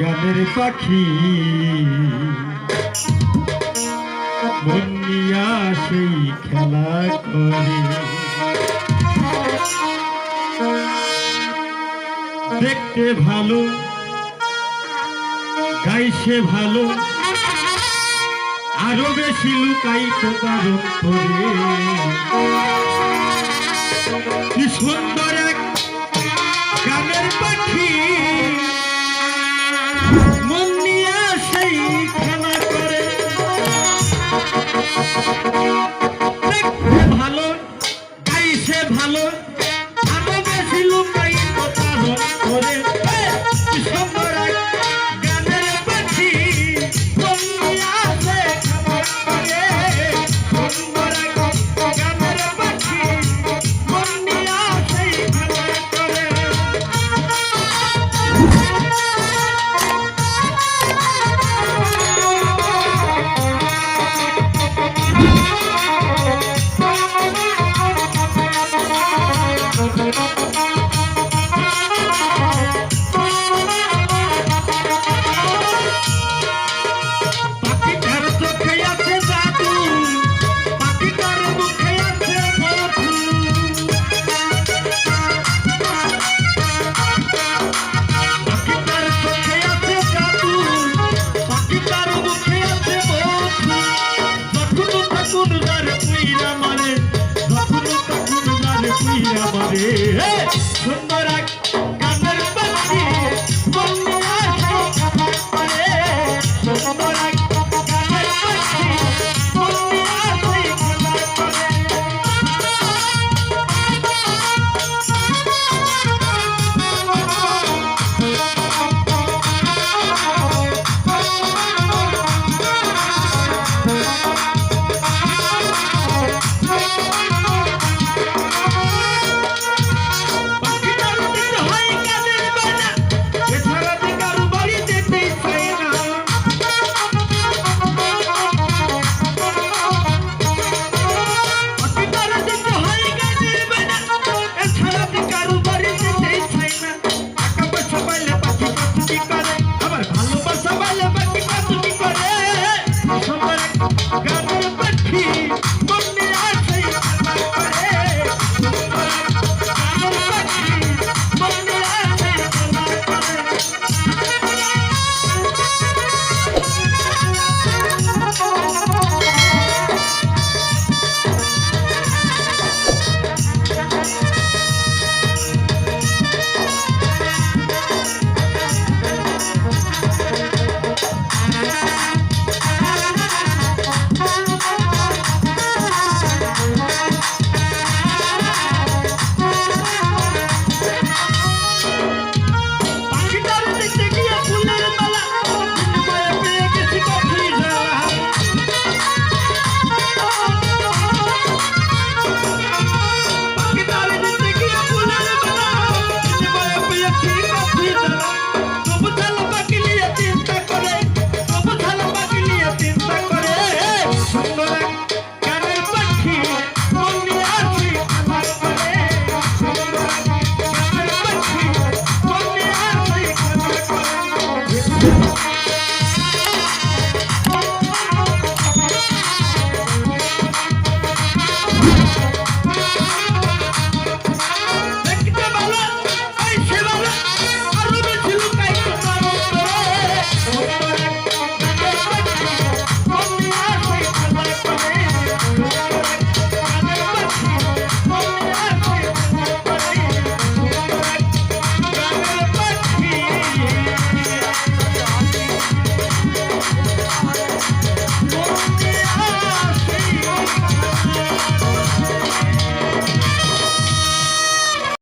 গানের পাখি। সেই খেলা করে। দেখতে ভালো, গাইছে ভালো, আরও বেশি লুকাই তো তার কি সুন্দর কি আমারে। সুন্দর